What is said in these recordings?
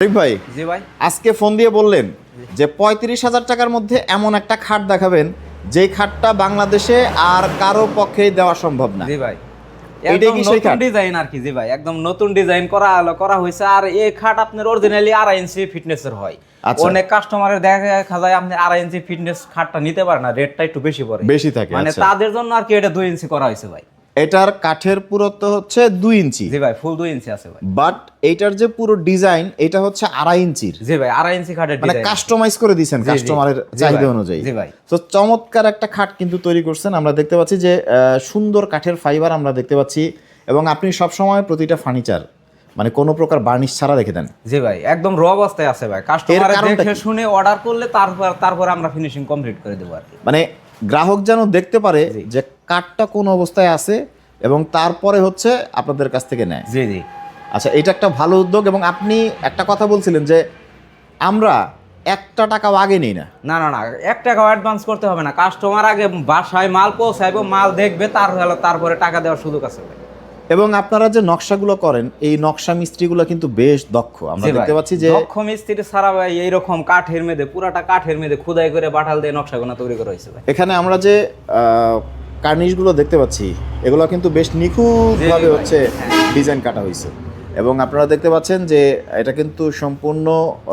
ভাই জি ভাই। আজকে ফোন দিয়ে বললেন যে পঁয়ত্রিশ হাজার টাকার মধ্যে এমন একটা খাট দেখাবেন যে খাটটা বাংলাদেশে আর কারও পক্ষে দেওয়া সম্ভব না। জি ভাই। এইটাই কি সেই খাট? ডিজাইন আর কি জি ভাই। একদম নতুন ডিজাইন করা হলো করা হয়েছে আর এই খাট আপনার অরিজিনালি আড়াই ইঞ্চি ফিটনেসের হয়। আচ্ছা। অনেক কাস্টমারের দেখা যায় আপনি আড়াই ইঞ্চি ফিটনেস খাটটা নিতে পারে না রেটটা একটু বেশি পড়ে। বেশি থাকে মানে আচ্ছা। তাদের জন্য আর কি এটা দুই ইঞ্চি করা হয়েছে ভাই। এটার কাঠের পুরুত্ব হচ্ছে দুই ইঞ্চি। জি ভাই ফুল দুই ইঞ্চি আছে ভাই। বাট এইটার যে পুরো ডিজাইন এটা হচ্ছে আড়াই ইঞ্চির। জি ভাই আড়াই ইঞ্চি খাটের মানে কাস্টমাইজ করে দিয়েছেন। কাস্টমারের চাহিদা অনুযায়ী। জি ভাই। তো চমৎকার একটা খাট কিন্তু তৈরি করছেন। আমরা দেখতে পাচ্ছি যে সুন্দর কাঠের ফাইবার আমরা দেখতে পাচ্ছি। এবং আপনি সব সময় প্রতিটা ফার্নিচার মানে কোনো প্রকার বার্নিশ ছাড়া রেখে দেন। জি ভাই একদম র অবস্থায় আছে ভাই। কাস্টমার দেখে শুনে অর্ডার করলে তারপর তারপর আমরা ফিনিশিং কমপ্লিট করে দেবো আর মানে গ্রাহক যেন দেখতে পারে যে কাঠটা কোন অবস্থায় আছে এবং তারপরে হচ্ছে আপনাদের কাছ থেকে নেয়। জি জি। আচ্ছা এটা একটা ভালো উদ্যোগ এবং আপনি একটা কথা বলছিলেন যে আমরা একটা টাকাও আগে নেই না। না না না এক টাকাও অ্যাডভান্স করতে হবে না। কাস্টমার আগে বাসায় মাল পৌঁছাইবো মাল দেখবে তার তারপরে টাকা দেওয়ার সুযোগ আছে। এবং আপনারা যে নকশাগুলো করেন এই নকশা মিস্ত্রিগুলো কিন্তু বেশ দক্ষ। আমরা দেখতে পাচ্ছি যে দক্ষ মিস্ত্রি সারা ভাই এইরকম কাঠের মেধে পুরাটা কাঠের মেধে খুদাই করে বাটাল দিয়ে নকশাগুলো তৈরি করা হয়েছে এখানে আমরা যে কার্নিশগুলো দেখতে পাচ্ছি এগুলো কিন্তু বেশ নিখুঁতভাবে হচ্ছে হ্যাঁ। ডিজাইন কাটা হয়েছে। এবং আপনারা দেখতে পাচ্ছেন যে এটা কিন্তু সম্পূর্ণ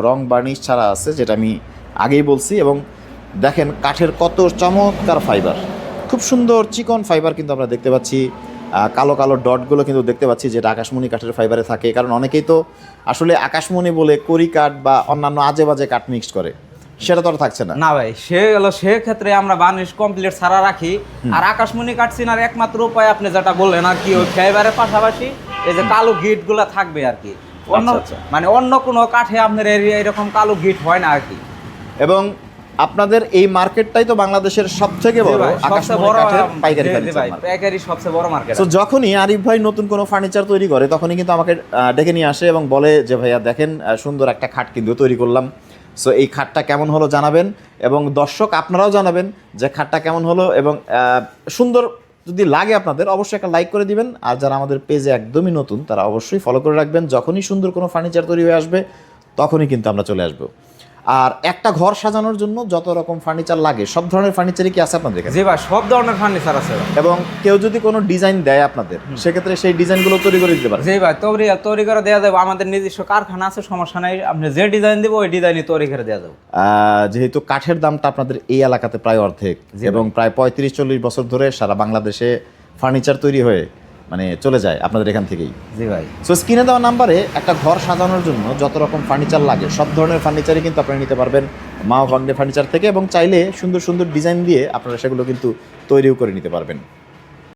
রং বার্নিশ ছাড়া আছে যেটা আমি আগেই বলছি। এবং দেখেন কাঠের কত চমৎকার ফাইবার। খুব সুন্দর চিকন ফাইবার কিন্তু আমরা দেখতে পাচ্ছি। কালো কালো ডটগুলো কিন্তু দেখতে পাচ্ছি যেটা আকাশমণি কাঠের ফাইবারে থাকে। কারণ অনেকেই তো আসলে আকাশমণি বলে করি কাঠ বা অন্যান্য আজে বাজে কাঠ মিক্সড করে। সেটা তো আর থাকছে না। না ভাই সে গেল সেক্ষেত্রে আমরা বার্নিশ কমপ্লিট ছাড়া রাখি। আর আকাশমণি কাটছিনার একমাত্র উপায় আপনি যেটা বললেন আর কি ওই ফাইবারের পাশাপাশি এই যে কালো গিটগুলা থাকবে আর কি। অন্য আচ্ছা, আচ্ছা। মানে অন্য কোনো কাঠে আপনার এরিয়া এরকম কালো গিট হয় না আর কি। এবং আপনাদের এই মার্কেটটাই তো বাংলাদেশের সবথেকে বড় বড় কাঠের পাইকারি পাইকারি সবচেয়ে বড় মার্কেট তো যখনই আরিফ ভাই নতুন কোনো ফার্নিচার তৈরি করে তখনই কিন্তু আমাকে ডেকে নিয়ে আসে এবং বলে যে ভাইয়া দেখেন সুন্দর একটা খাট কিন্তু তৈরি করলাম। সো এই খাটটা কেমন হলো জানাবেন এবং দর্শক আপনারাও জানাবেন যে খাটটা কেমন হলো এবং সুন্দর যদি লাগে আপনাদের, অবশ্যই একটা লাইক করে দিবেন। আর যারা আমাদের পেজে একদমই নতুন, তারা অবশ্যই ফলো করে রাখবেন। যখনই সুন্দর কোনো ফার্নিচার তৈরি হয়ে আসবে, তখনই কিন্তু আমরা চলে আসব। আর একটা ঘর সাজানোর জন্য যত রকম ফার্নিচার লাগে সব ধরনের ফার্নিচারই কি আছে আপনাদের কাছে? জি ভাই সব ধরনের ফার্নিচার আছে এবং কেউ যদি কোনো ডিজাইন দেয় আপনাদের সেক্ষেত্রে সেই ডিজাইনগুলো তৈরি করে দিতে পারে। জি ভাই তৈরি তৈরি করে দেওয়া যাবে। আমাদের নিজস্ব কারখানা আছে সমস্যা নাই। আপনি যে ডিজাইন দিব ওই ডিজাইনই তৈরি করে দেওয়া যাবে। যেহেতু কাঠের দামটা আপনাদের এই এলাকাতে প্রায় অর্ধেক এবং প্রায় পঁয়ত্রিশ চল্লিশ বছর ধরে সারা বাংলাদেশে ফার্নিচার তৈরি হয়ে মানে চলে যায় আপনাদের এখান থেকেই। জি ভাই। সো স্ক্রিনে দেওয়া নাম্বারে একটা ঘর সাজানোর জন্য যত রকম ফার্নিচার লাগে সব ধরনের ফার্নিচারই কিন্তু আপনারা নিতে পারবেন মা ভাগ্নে ফার্নিচার থেকে এবং চাইলে সুন্দর সুন্দর ডিজাইন দিয়ে আপনারা সেগুলো কিন্তু তৈরিও করে নিতে পারবেন।